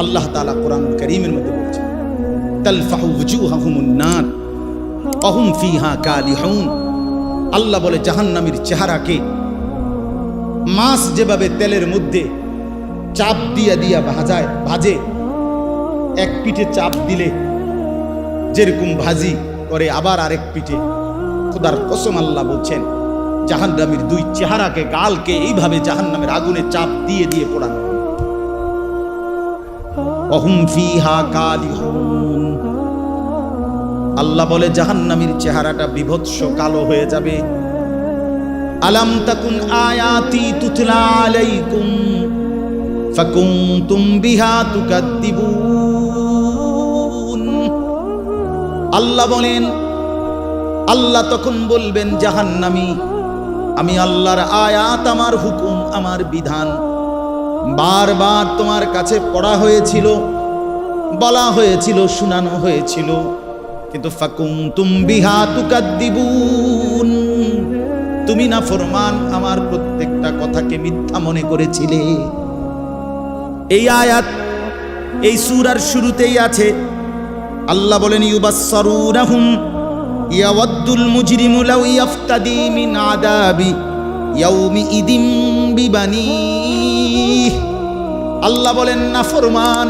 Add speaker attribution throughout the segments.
Speaker 1: আল্লাহ তালা কোরআন করিমের মধ্যে বলছেন আল্লাহ বলে, জাহান্নামীর চেহারাকে মাছ যেভাবে তেলের মধ্যে চাপ দিয়া দিয়া ভাজায়, ভাজে, এক পিঠে চাপ দিলে যেরকম ভাজি করে, আবার আরেক পিঠে খোদার কসম আল্লাহ বলছেন, জাহান্নামীর দুই চেহারাকে, গালকে এইভাবে জাহান্নামের আগুনে চাপ দিয়ে দিয়ে পোড়ানো। আল্লাহ বলে, জাহান্নামীর চেহারাটা বিভৎস, কালো হয়ে যাবে। আলাম তাকুন আয়াতি তুতলা আলাইকুম বিহা তুকাদ্দিবুন। আল্লাহ বলেন, আল্লাহ তখন বলবেন, জাহান্নামী, আমি আল্লাহর আয়াত, আমার হুকুম, আমার বিধান। বারবার তোমার কাছে পড়া হয়েছিল, বলা হয়েছিল, শোনানো হয়েছিল। কিন্তু ফাকুম তুম বিহা তুকাদ্দিবুন। তুমি না ফরমান আমার প্রত্যেকটা কথাকে মিথ্যা মনে করেছিলে। এই আয়াত, এই সূরার শুরুতেই আছে, আল্লাহ বলেন, ইউবাসসারুনাহুম, ইয়াওয়াদ্দুল মুজরিমু লাউ ইয়াফতাদি মিন আদাবি আল্লাহ বলেন, না, ফরমান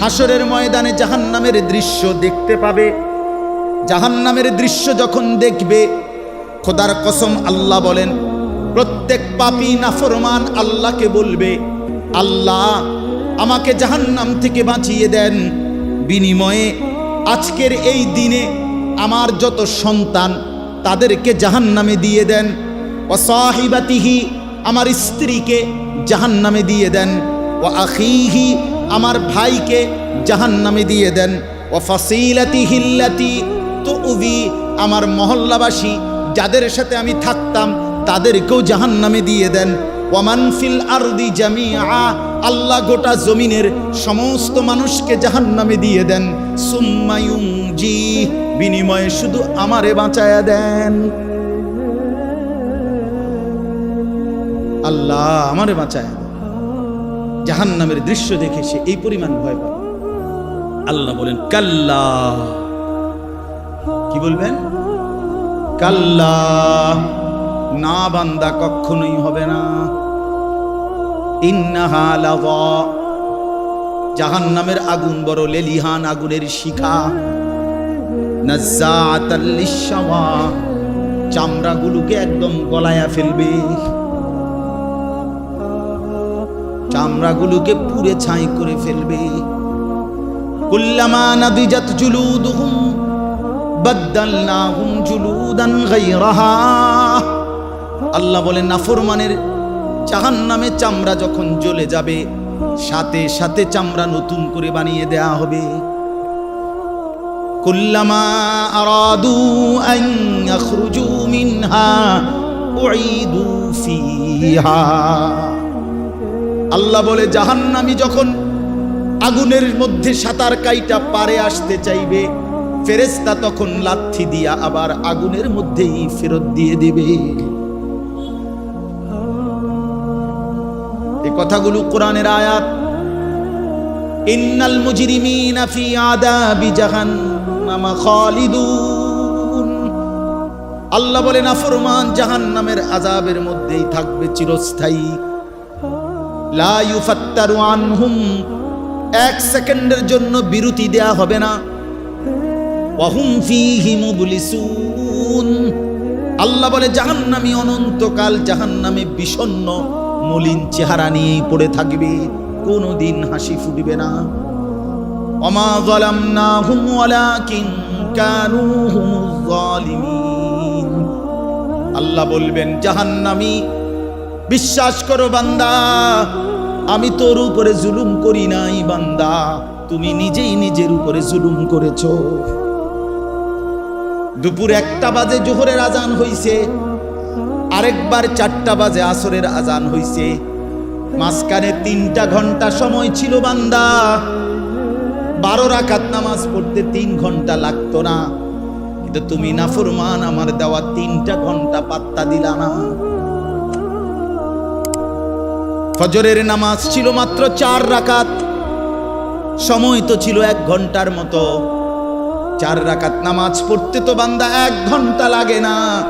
Speaker 1: হাসরের ময়দানে জাহান্নামের দৃশ্য দেখতে পাবে। জাহান্নামের দৃশ্য যখন দেখবে, খোদার কসম আল্লাহ বলেন, প্রত্যেক পাপী নাফরমান আল্লাহকে বলবে। আল্লাহ আমাকে জাহান্নাম থেকে বাঁচিয়ে দেন। বিনিময়ে আজকের এই দিনে আমার যত সন্তান, তাদেরকে জাহান্নামে দিয়ে দেন। ও সাহিবাতিহি, আমার স্ত্রীকে জাহান্নামে দিয়ে দেন। ও আখিহি, আমার ভাইকে জাহান্নামে দিয়ে দেন। ও ফাসিলাতি হিল্লাতি তো উবি আমার মহল্লাবাসী যাদের সাথে আমি থাকতাম তাদেরকেও জাহান্নামে দিয়ে দেন। ওয়ামান ফিল আরদি জামিআ, আল্লাহ গোটা জমিনের সমস্ত মানুষকে জাহান্নামে দিয়ে দেন। সুম্মায়ুম জি বিনিময়ে শুধু আমারে বাঁচায়া দেন। আল্লাহ আমারে বাঁচায়। জাহান নামের দৃশ্য দেখে সে এই পরিমাণ ভয় পায়। আল্লাহ বলেন, কাল্লা। কি বলবেন? কাল্লা। না বান্দা, কখনোই হবে না। জাহান নামের আগুন বড় লেলিহান আগুনের শিখা। চামড়াগুলোকে একদম গলায়া ফেলবে। চামড়াগুলোকে পুড়ে ছাই করে ফেলবে। কুল্লামা নাদিজাত জুলুদুহুম, বাদদালনাহুম জুলুদান গায়রাহা। আল্লাহ বলেন, নাফরমানের জাহান্নামে চামড়া যখন জ্বলে যাবে, সাথে সাথে চামড়া নতুন করে বানিয়ে দেয়া হবে। কুল্লামা আরাদু আন ইয়াখরুজু মিনহা, উঈদু ফিহা। আল্লাহ বলে, জাহান্নামি যখন আগুনের মধ্যে সাঁতার কাইটা পারে আসতে চাইবে ফেরেস্তা তখন লাথি দিয়া আবার আগুনের মধ্যেই ফেরত দিয়ে দিবে। এই কথাগুলো কোরআনের আয়াত। ইন্নাল মুজরিমিনা ফি আদাবি জাহান্নাম খালিদুন। আল্লাহ বলে নাফরমান জাহান্নামের আযাবের মধ্যেই থাকবে চিরস্থায়ী। লা ইউফাত্তারু আনহুম। এক সেকেন্ডের জন্য বিরতি দেয়া হবে না। ওয়াহুম ফীহি মুবলিসুন। আল্লাহ বলে, জাহান্নামী অনন্তকাল জাহান্নামে বিষণ্ণ, মলিন চেহারা নিয়েই পড়ে থাকবে। কোনোদিন হাসি ফুটবে না। অমা কানু হুমুজ জালিমিন আল্লাহ বলবেন, জাহান্নামী বিশ্বাস করো বান্দা, আমি তোর উপরে জুলুম করি নাই বান্দা, তুমি নিজেই নিজের উপরে জুলুম করেছ। দুপুর একটা বাজে, জোহরের আজান হইছে, আরেকবার চারটা বাজে, আসরের আজান হইছে। মাঝখানে তিনটা ঘণ্টা সময় ছিল বান্দা, বারো রাকাত নামাজ পড়তে তিন ঘণ্টা লাগতো না। কিন্তু তুমি নাফরমান, আমার দেওয়া তিনটা ঘণ্টা পাত্তা দিলা না। ফজরের নামাজ ছিল মাত্র চার রাকাত। সময় তো ছিল এক ঘণ্টার মতো। চার রাকাত নামাজ পড়তে তো বান্দা এক ঘণ্টা লাগে না।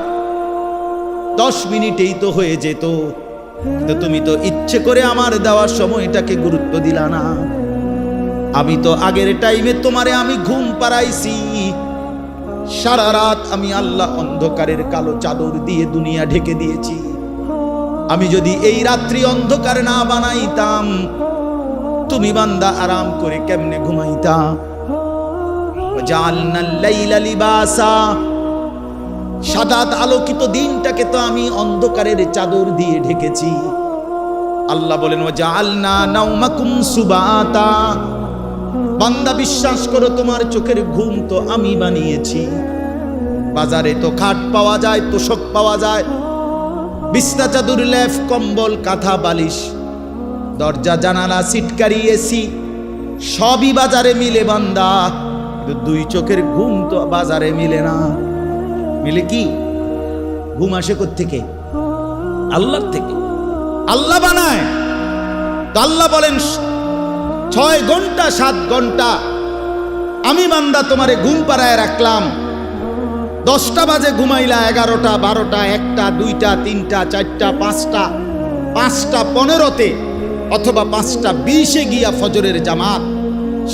Speaker 1: দশ মিনিটেই তো হয়ে যেত। তো তুমি তো ইচ্ছে করে আমার দেওয়ার সময়টাকে গুরুত্ব দিলা না। আমি তো আগের টাইমে তোমারে আমি ঘুম পাড়াইছি। সারা রাত আমি আল্লাহ অন্ধকারের কালো চাদর দিয়ে দুনিয়া ঢেকে দিয়েছি। আমি যদি এই রাত্রি অন্ধকার না বানাইতাম, তুমি বান্দা আরাম করে কেমনে ঘুমাইতা? সাদাত আলোকিত দিনটাকে তো আমি অন্ধকারের চাদর দিয়ে ঢেকেছি। আল্লাহ বলেন ও জালনা নাউমাকুম সুবাতা। বান্দা বিশ্বাস করো, তোমার চোখের ঘুম তো আমি বানিয়েছি। বাজারে তো খাট পাওয়া যায়, তোষক পাওয়া যায় বিছনা চাদুর লেফ, কম্বল, কাঁথা, বালিশ, দরজা, জানালা, সিটকারি, এসি, সবই বাজারে মিলে বান্দা। দুই চোখের ঘুম তো বাজারে মিলে না। মিলে কি? ঘুম আসে থেকে আল্লাহর থেকে। আল্লাহ বানায়। তো আল্লাহ বলেন, ছয় ঘণ্টা, সাত ঘণ্টা আমি বান্দা তোমারে ঘুম পাড়ায় রাখলাম। দশটা বাজে ঘুমাইলা, এগারোটা, বারোটা, একটা, দুইটা, তিনটা, চারটা, পাঁচটা পাঁচটা পনেরোতে অথবা পাঁচটা বিশে গিয়া ফজরের জামাত।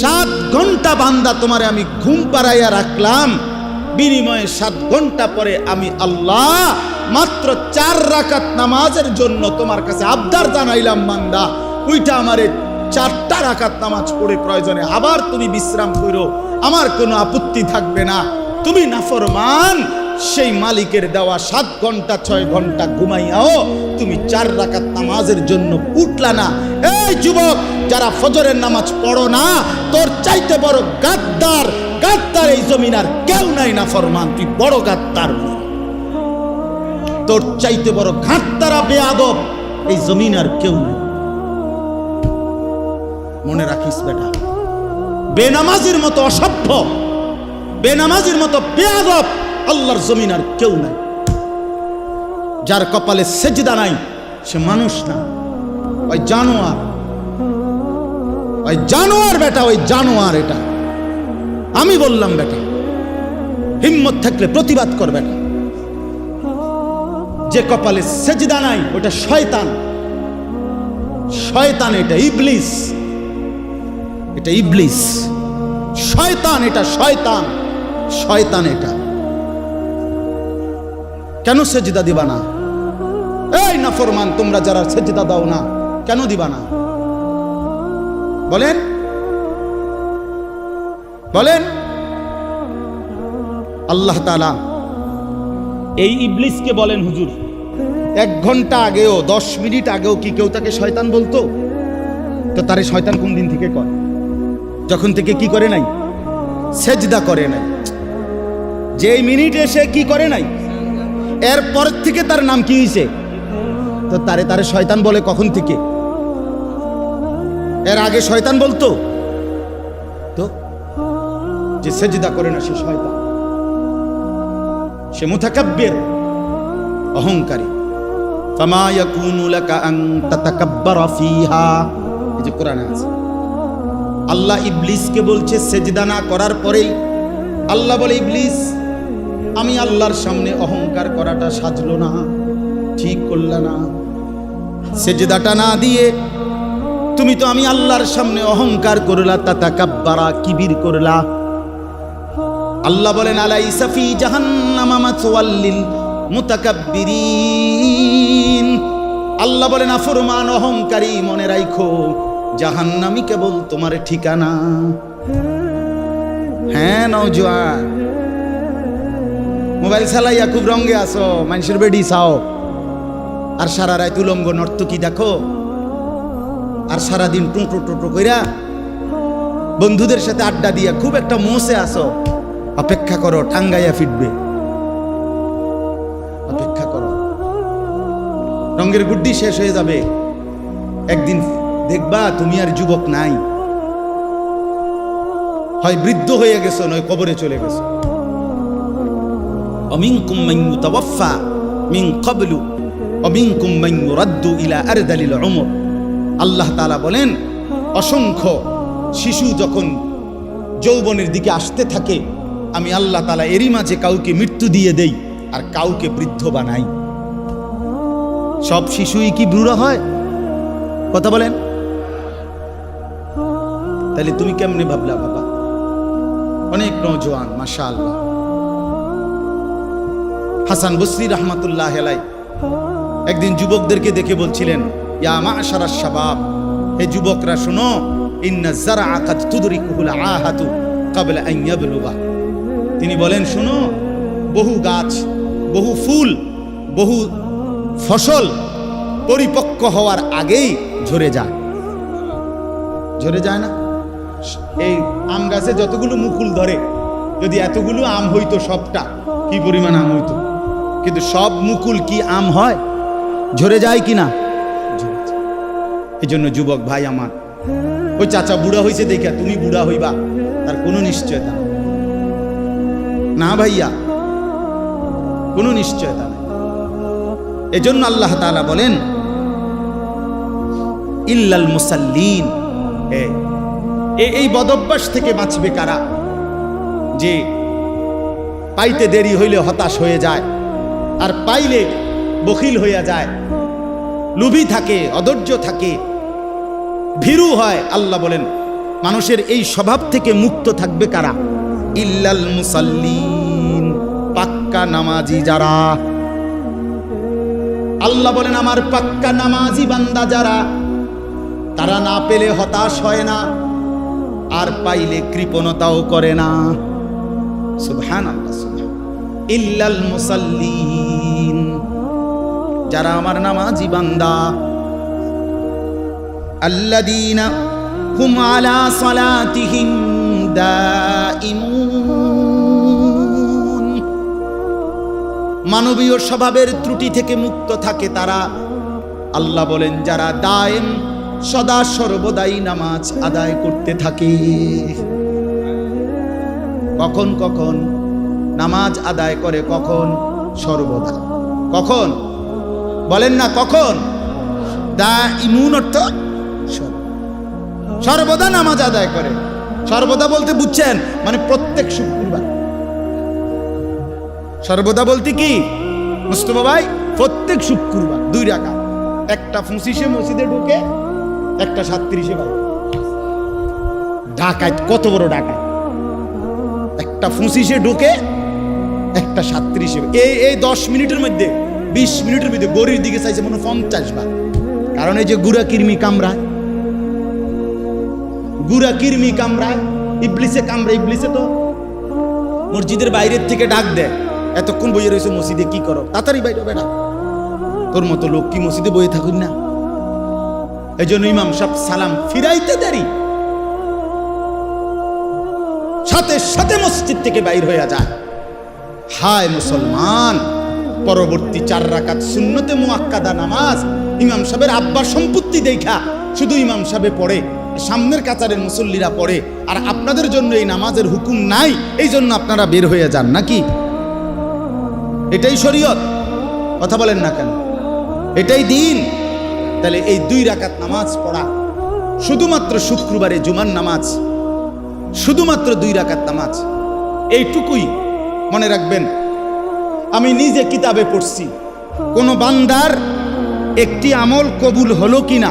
Speaker 1: সাত ঘণ্টা বান্দা তোমারে আমি ঘুম পাড়াইয়া রাখলাম। বিনিময়ে সাত ঘণ্টা পরে আমি আল্লাহ মাত্র চার রাকাত নামাজের জন্য তোমার কাছে আবদার জানাইলাম বান্দা। ওইটা আমারে চারটা রাকাত নামাজ পড়ে প্রয়োজনে আবার তুমি বিশ্রাম করো আমার কোনো আপত্তি থাকবে না। তুমি নাফরমান, সেই মালিকের দেওয়া সাত ঘণ্টা, ছয় ঘণ্টা ঘুমাইয়াও তুমি চার রাকাত নামাজের জন্য উঠলা না। এই যুবক, যারা ফজরের নামাজ পড়ো না, তোর চাইতে বড় গাদ্দার গাদ্দার এই জমিন আর কেউ নাই না ফরমান তুই বড় গাদ্দার। তোর চাইতে বড় ঘাটতারা বেয়াদব এই জমিন আর কেউ নেই। মনে রাখিস বেটা, বেনামাজির মতো অসভ্য বেনামাজির মতো বেয়াদব আল্লাহর জমিন আর কেউ নাই। যার কপালে সেজদা নাই, সে মানুষ না। ওই জানোয়ার। ওই জানোয়ার বেটা, ওই জানোয়ার এটা। আমি বললাম বেটা, হিম্মত থাকলে প্রতিবাদ কর বেটা। যে কপালে সেজদা নাই, ওটা শয়তান। শয়তান এটা ইবলিস। এটা ইবলিস। শয়তান এটা শয়তান। শয়তান এটা। কেন সেজদা দিবা না? এই নাফরমান তোমরা যারা সেজদা দাও না কেন দিবা না? বলেন। বলেন। আল্লাহ তালা এই ইবলিসকে বলেন হুজুর। এক ঘণ্টা আগেও দশ মিনিট আগেও কি কেউ তাকে শয়তান বলতো? তো তারে শয়তান কোন দিন থেকে কর যখন থেকে কি করে নাই? সেজদা করে নাই। যে মিনিটে সে কি করে নাই? এর পর থেকে তার নাম কি হয়েছে তো তারে তারে শয়তান বলে কখন থেকে? এর আগে শয়তান বলতো, তো যে সেজদা করে না সে শয়তান। সে মুতাকাব্বির, অহংকারী। ফামা ইয়াকুনু লাকা আন তাতাকাব্বারা ফিহা। এই যে আছে। আল্লাহ ইবলিসকে বলছে, সেজদা না করার পরেই আল্লাহ বলে, ইবলিস আমি আল্লাহর সামনে অহংকার করাটা সাজলো না, ঠিক করলা না। সেজদাটা না দিয়ে তুমি তো আমি আল্লাহর সামনে অহংকার করলা তাতা কাব্বারা কিবির করলা। আল্লাহ বলেন আলাই সাফি জাহান্নামা মুতাকাব্বিরিন। আল্লাহ বলেন, আফরমান অহংকারী মনে রাখো জাহান্নামি কেবল তোমার ঠিকানা। হ্যাঁ নওজোয়ান মোবাইল চালাইয়া খুব রঙ্গে আসো মানুষের বেডি চাও। আর সারা রায় তুলঙ্গ নর্তকী দেখো। আর সারাদিন টুঁটো টুটো কইরা বন্ধুদের সাথে আড্ডা দিয়া খুব একটা মোসে আসো অপেক্ষা করো, টাঙ্গাইয়া ফিটবে অপেক্ষা করো। রঙের গুড্ডি শেষ হয়ে যাবে। একদিন দেখবা তুমি আর যুবক নাই। হয় বৃদ্ধ হয়ে গেছো, নয় কবরে চলে গেছো। অমিনকুম মান ইউতাওয়াফা মিন ক্বাবলু অমিনকুম মান ইউরাদ্দু ইলা আরদালিল উমর আল্লাহ তাআলা বলেন, অসংখ্য শিশু যখন যৌবনের দিকে আসতে থাকে, আমি আল্লাহ তালা এরই মাঝে কাউকে মৃত্যু দিয়ে দেই আর কাউকে বৃদ্ধ বানাই। সব শিশুই কি বুড়া হয়? কথা বলেন। তাহলে তুমি কেমনে ভাবলা বাবা? অনেক নজওয়ান মাশা আল্লাহ হাসান বসরি রহমাতুল্লাহ হেলাই একদিন যুবকদেরকে দেখে বলছিলেন, ইয়া মাশারা শাবাব, হে যুবকরা, শোনো, ইন্না যারা আকাত তুদরিকুহুল আহাতু কাবলা আন ইয়াবলুগা। তিনি বলেন, শোনো, বহু গাছ, বহু ফুল, বহু ফসল পরিপক্ক হওয়ার আগেই ঝরে যায়। ঝরে যায় না? এই আম গাছে যতগুলো মুকুল ধরে, যদি এতগুলো আম হইতো সবটা, কি পরিমাণ আম হইতো? কিন্তু সব মুকুল কি আম হয়? ঝরে যায় কি না এই জন্য যুবক ভাই আমার, ওই চাচা বুড়া হয়েছে দেখা তুমি বুড়া হইবা, তার কোনো নিশ্চয়তা না ভাইয়া, কোনো নিশ্চয়তা নেই। এজন্য আল্লাহ তালা বলেন, ইল্লাল মুসাল্লিন। এই বদভ্যাস থেকে বাঁচবে কারা? যে পাইতে দেরি হইলে হতাশ হয়ে যায়। আর পাইলে বখিল হইয়া যায়। লুভি থাকে, অধৈর্য থাকে। ভীরু হয়, আল্লাহ বলেন, মানুষের এই স্বভাব থেকে মুক্ত থাকবে কারা? ইল্লাল মুসাল্লিন, পাক্কা নামাজি যারা। আল্লাহ বলেন, আমার পাক্কা নামাজি বান্দা যারা, তারা না পেলে হতাশ হয় না, আর পাইলে কৃপণতাও করে না। সুবহান ইল্লাল মুসাল্লিন। যারা আমার নামাজি বান্দা। আল্লাযীনা হুম আলা সালাতিহিম দাইমুন মানবীয় স্বভাবের ত্রুটি থেকে মুক্ত থাকে তারা। আল্লাহ বলেন, যারা দায়েম সদা সর্বদাই নামাজ আদায় করতে থাকে। কখন কখন নামাজ আদায় করে কখন? সর্বদা। কখন? বলেন না কখন? দা ইমুন অর্থ সর্বদা নামাজ আদায় করে। সর্বদা বলতে বুঝছেন? মানে প্রত্যেক শুক্রবার। সর্বদা বলতে কি? মুস্তফা ভাই, প্রত্যেক শুক্রবার, দুই রাখা একটা পঁচিশে মসজিদে ঢুকে, একটা সাতত্রিশে বাইরে। ঢাকায় কত বড় ঢাকায় একটা পঁচিশে ঢুকে একটা সাতত্রিশে এই এই দশ মিনিটের মধ্যে, বিশ মিনিটের মধ্যে গরির দিকে চাইছে মনে পঞ্চাশ বার। কারণ এই যে গুড়া কিরমি কামড়ায়, গুড়া কিরমি কামড়ায়, ইবলিসে কামড়ায়, ইবলিসে তো মসজিদের বাইরের থেকে ডাক দেয়, এতক্ষণ বইয়ে রয়েছে মসজিদে কি করো? তাড়াতাড়ি বাইরে বেড়া। তোর মতো লোক কি মসজিদে বইয়ে থাকুন না? এই জন্য ইমাম সব সালাম ফিরাইতে দেরি। সাথে সাথে মসজিদ থেকে বাইর হয়ে যায়। হায় মুসলমান, পরবর্তী চার রাকাত সুন্নতে মুআক্কাদা নামাজ ইমাম সাহেবের আব্বা সম্পত্তি দেখা, শুধু ইমাম সাহেবে পড়ে, সামনের কাতারের মুসল্লিরা পড়ে, আর আপনাদের জন্য এই নামাজের হুকুম নাই, এই জন্য আপনারা বের হয়ে যান, নাকি? এটাই শরীয়ত। কথা বলেন না কেন? এটাই দিন। তাহলে এই দুই রাকাত নামাজ পড়া, শুধুমাত্র শুক্রবারে জুমার নামাজ, শুধুমাত্র দুই রাকাত নামাজ, এইটুকুই মনে রাখবেন, আমি নিজে কিতাবে পড়ছি। কোন বান্দার একটি আমল কবুল হলো কি না,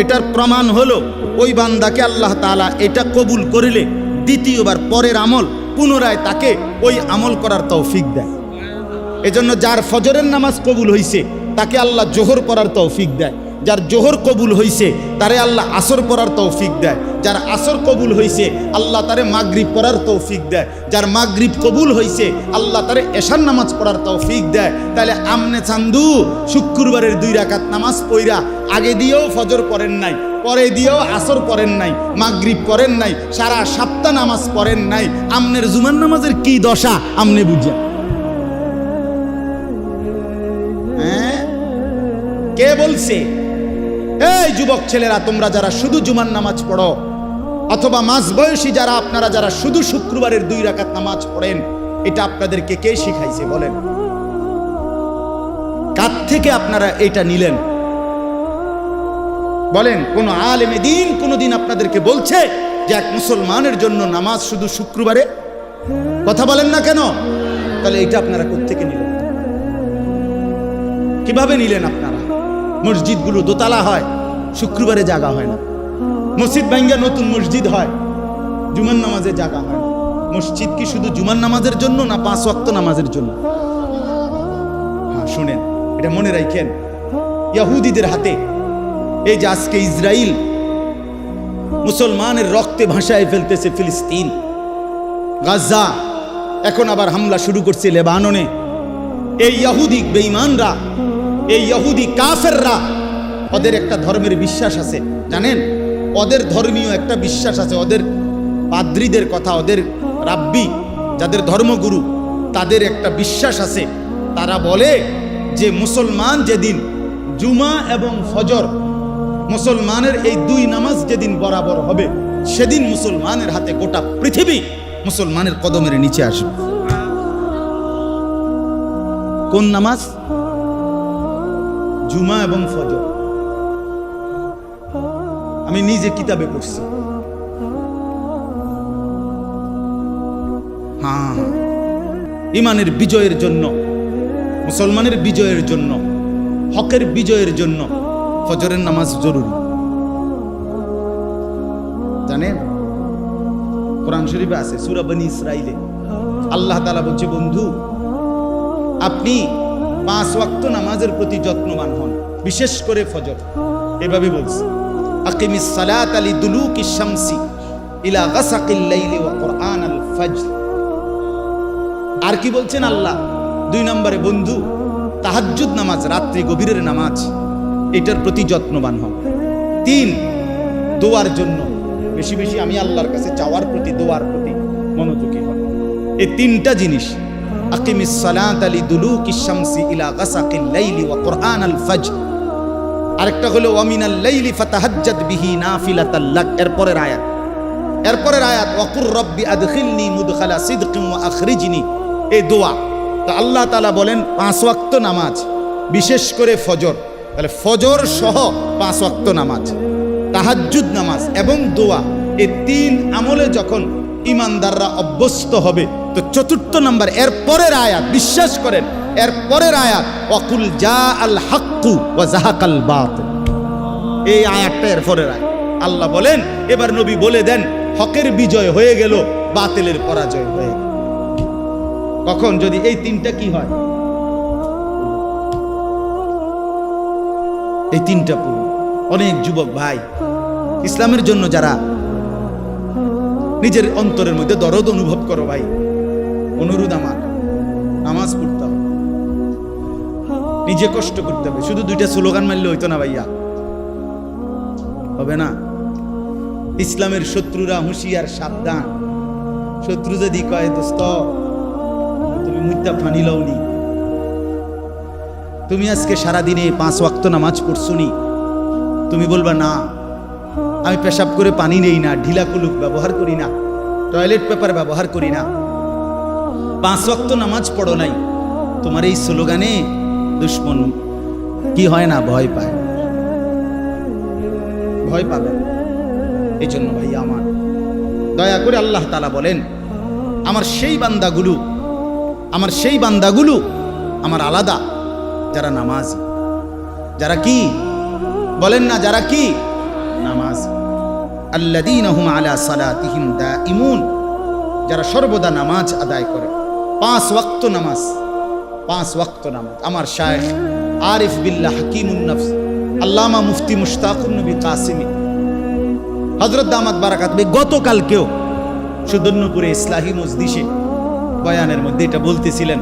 Speaker 1: এটার প্রমাণ হলো ওই বান্দাকে আল্লাহ তাআলা এটা কবুল করিলে দ্বিতীয়বার পরের আমল পুনরায় তাকে ওই আমল করার তৌফিক দেয়। এজন্য যার ফজরের নামাজ কবুল হইছে, তাকে আল্লাহ জোহর করার তৌফিক দেয়। যার জোহর কবুল হইছে, তারে আল্লাহ আসর পড়ার তৌফিক দেয়। যার আসর কবুল হইছে, আল্লাহ তারে মাগরিব পড়ার তৌফিক দেয়। যার মাগরিব কবুল হইছে, আল্লাহ তারে এশার নামাজ পড়ার তৌফিক দেয়। তাহলে আমনে চান্দু, শুক্রবারের দুই রাকাত নামাজ পইরা আগে দিয়েও ফজর পড়েন নাই, পরে দিয়েও আসর পড়েন নাই, মাগরিব পড়েন নাই, সারা সপ্তাহ নামাজ পড়েন নাই, আমনের জুমার নামাজের কি দশা, আমনে বুঝা। হ্যাঁ? কে বলছে? এই যুবক ছেলেরা, তোমরা যারা শুধু জুমার নামাজ পড়ো, অথবা মাঝ বয়সী যারা, আপনারা যারা শুধু শুক্রবারের দুই রাকাত নামাজ পড়েন, এটা আপনাদেরকে কে শিখাইছে বলেন? কার থেকে আপনারা এটা নিলেন? বলেন, কোন আলেমে দিন কোনদিন আপনাদেরকে বলছে যে এক মুসলমানের জন্য নামাজ শুধু শুক্রবারে? কথা বলেন না কেন? তাহলে এটা আপনারা কোত্থেকে নিলেন? কীভাবে নিলেন আপনারা? মসজিদগুলো দোতলা হয়, শুক্রবারে জাগা হয় না। মসজিদ ভাঙ্গা নতুন মসজিদ হয় জুমান নামাজে জাগা হয় মসজিদ কি শুধু জুমান নামাজের জন্য না পাঁচ ওয়াক্ত নামাজের জন্য? হ্যাঁ শুনেন, এটা মনে রাখেন, ইয়াহুদিদের হাতে এই যে আজকে ইসরায়েল মুসলমানের রক্তে ভাসায় ফেলতেছে ফিলিস্তিন, গাজা, এখন আবার হামলা শুরু করছে লেবাননে। এই ইয়াহুদি বেঈমানরা এই ইহুদি কাফেররা, ওদের একটা ধর্মের বিশ্বাস আছে, জানেন? ওদের ধর্মীয় একটা বিশ্বাস আছে, ওদের পাদ্রীদের কথা, ওদের রাব্বি, যাদের ধর্মগুরু, তাদের একটা বিশ্বাস আছে। তারা বলে যে মুসলমান যেদিন জুমা এবং ফজর, মুসলমানের এই দুই নামাজ যেদিন বরাবর হবে, সেদিন মুসলমানের হাতে গোটা পৃথিবী মুসলমানের কদমের নিচে আসবে। কোন নামাজ? জুমা এবং ফজর। আমি নিজে কিতাবে পড়ছি। হ্যাঁ ইমানের বিজয়ের জন্য, মুসলমানের বিজয়ের জন্য, হকের বিজয়ের জন্য ফজরের নামাজ জরুরি। জানেন, কোরআন শরীফে আছে সুরাবানি ইসরাইলে আল্লাহ তালা বলছে, বন্ধু, আপনি পাঁচ ওয়াক্ত নামাজের প্রতি যত্নবান হন, বিশেষ করে ফজর। এভাবে বলছে, আকিমিস সালাত আলি দুলুকি শামসি ইলা গাসাকিল্লাইলি ওয়া কুরআন আল ফজর। আর কি বলছেন আল্লাহ? দুই নম্বরে, বন্ধু, তাহাজ্জুদ নামাজ রাত্রি গভীরের নামাজ, এটার প্রতি যত্নবান হন তিন, দোয়ার জন্য। বেশি বেশি আমি আল্লাহর কাছে চাওয়ার প্রতি, দোয়ার প্রতি মনোযোগী হন। এই তিনটা জিনিস আকিমিস সালাত আলি দুলুকি শামসি ইলা গাসাকিল লাইলি ফজর। আরেকটা হলো ওয়ামিনাল লাইলি ফাতাহাজ্জাদ বিহি নাফিলাতাল লাক। এরপরের আয়াত। এরপরের আয়াত ওয়াকুর রব্বি আদখিলনি মুদখালা সিদকিন ওয়া আখরিজনি। এই দোয়া। তো আল্লাহ তাআলা বলেন, পাঁচ ওয়াক্ত নামাজ, বিশেষ করে ফজর। তাহলে ফজর সহ পাঁচ ওয়াক্ত নামাজ। তাহাজ্জুদ নামাজ এবং দোয়া। এই তিন আমলে যখন ইমানদাররা অভ্যস্ত হবে তো চতুর্থ নাম্বার, এর পরের আয়াত, বিশ্বাস করেন, এর পরের আয়াত অকুল জা আল হাক্কু ওয়া জাহাকাল বাতিল। এই আয়াতটা এর পরের আয়াত। আল্লাহ বলেন, এবার নবী বলে দেন, হকের বিজয় হয়ে গেল, বাতিলের পরাজয় হয়ে। কখন? যদি এই তিনটা কি হয়? এই তিনটা পূর্ণ। অনেক যুবক ভাই, ইসলামের জন্য যারা নিজের অন্তরের মধ্যে দরদ অনুভব করো ভাই অনুরোধ আমার। নামাজ পড়তে হবে। নিজে কষ্ট করতে হবে। শুধু দুইটা স্লোগান মারলে হইতো না ভাইয়া। হবে না? ইসলামের শত্রুরা হুঁশিয়ার, সাবধান। শত্রু যদি কয়, দোস্ত, তুমি মুদ্দা ফানি লওনি। তুমি আজকে সারাদিনে পাঁচ ওয়াক্ত নামাজ পড়ছনি। তুমি বলবা, না, আমি পেশাব করে পানি নেই না ঢিলা কুলুক ব্যবহার করি না, টয়লেট পেপার ব্যবহার করি না। পাঁচ ওয়াক্ত নামাজ পড়ো নাই। তোমার এই স্লোগানে দুশ্মন কি হয় না ভয় পায়? ভয় পাবে। এই জন্য ভাই আমার দয়া করে আল্লাহ তালা বলেন, আমার সেই বান্দাগুলো, আমার সেই বান্দাগুলো আমার আলাদা, যারা নামাজ। যারা কি? বলেন না, যারা কি? নামাজ। আল্লাদিনহুম আলা সালাতিহিম দাইমুন যারা সর্বদা নামাজ আদায় করে। পাঁচ ওয়াক্ত নামাজ। পাঁচ ওয়াক্ত নামাজ। আমার শায়েখ আরিফ বিল্লাহ হাকিমুন নফস, আল্লামা মুফতি মুশতাকুন নবী কাসিমি। হজরত দামাত বারাকাত গতকালকেও সুদর্ণপুরে ইসলাহী মজদিসে বয়ানের মধ্যে এটা বলতেছিলেন।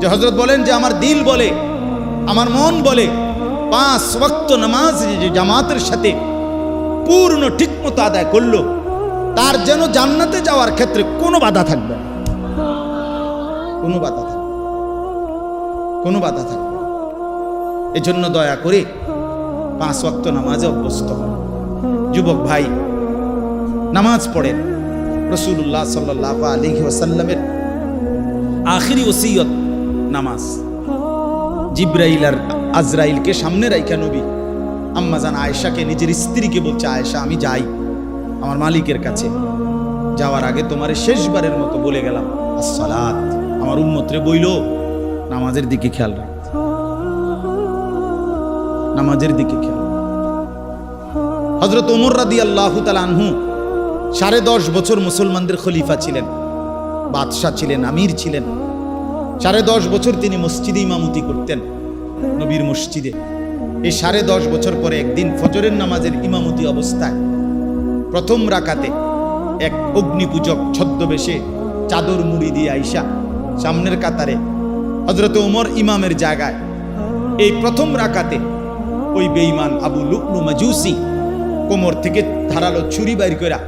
Speaker 1: যে হজরত বলেন যে, আমার দিল বলে, আমার মন বলে, পাঁচ ওয়াক্ত নামাজ যে জামাতের সাথে পূর্ণ ঠিকমতো আদায় করল, তার যেন জান্নাতে যাওয়ার ক্ষেত্রে কোনো বাধা থাকবে না। কোনো বাধা থাকবে কোনো বাধা থাকবে এজন্য দয়া করে পাঁচ ওয়াক্ত নামাজে অভ্যস্ত যুবক ভাই, নামাজ পড়েন। রসুল্লাহ সাল্লাহ আলহি ওসাল্লামের আখিরি ওসিয়ত নামাজ। জিব্রাইল আর আজরাইলকে সামনে রাইখা নবী। আম্মা জান আয়েশাকে, নিজের স্ত্রীকে বলছে, আয়েশা, আমি যাই। আমার মালিকের কাছে যাওয়ার আগে তোমার শেষবারের মতো বলে গেলাম, আসসালাত। আমার উন্মত্রে বইল, নামাজের দিকে খেয়াল রাখ। নামাজের দিকে খেয়াল হজরত ওমর রাদি আল্লাহ আনহু সাড়ে দশ বছর মুসলমানদের খলিফা ছিলেন, বাদশাহ ছিলেন, আমির ছিলেন। সাড়ে দশ বছর তিনি মসজিদে ইমামতি করতেন, নবীর মসজিদে। এই সাড়ে দশ বছর পরে একদিন ফজরের নামাজের ইমামতি অবস্থায় প্রথম রাকাতে এক অগ্নিপূজক ছদ্মবেশে চাদর মুড়ি দিয়ে আইসা সামনের কাতারে হজরত ওমর ইমামের জায়গায়। এই প্রথম রাকাতে ওই বেঈমান আবু লুকলু মাজুসি কোমর থেকে ধারালো ছুরি বাইর করা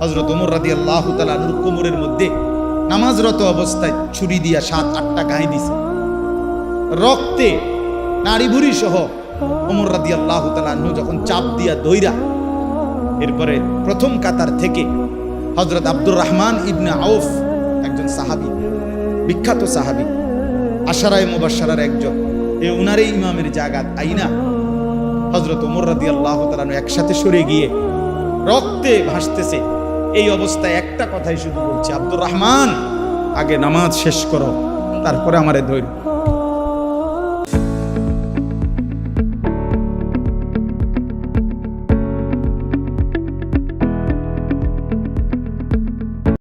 Speaker 1: হজরত ওমর রাদি আল্লাহ তালুর কোমরের মধ্যে নামাজরত অবস্থায় ছুরি দিয়া সাত, আটটা গায়ে দিছে। রক্তে নারী ভুরি সহ ওমর রাদি আল্লাহ তালু যখন চাপ দিয়া দইরা এরপরে প্রথম কাতার থেকে হজরত আব্দুর রহমান ইবনে আউফ একজন সাহাবি বিখ্যাত সাহাবি, আশারায় মুবাসার একজন। এ উনারই ইমামের জাগাত আইনা হজরত ওমর রাদি আল্লাহ তালানো একসাথে সরে গিয়ে রক্তে ভাসতেছে। এই অবস্থায় একটা কথাই শুধু বলছে, আব্দুর রহমান, আগে নামাজ শেষ করো, তারপরে আমারে ধৈর্য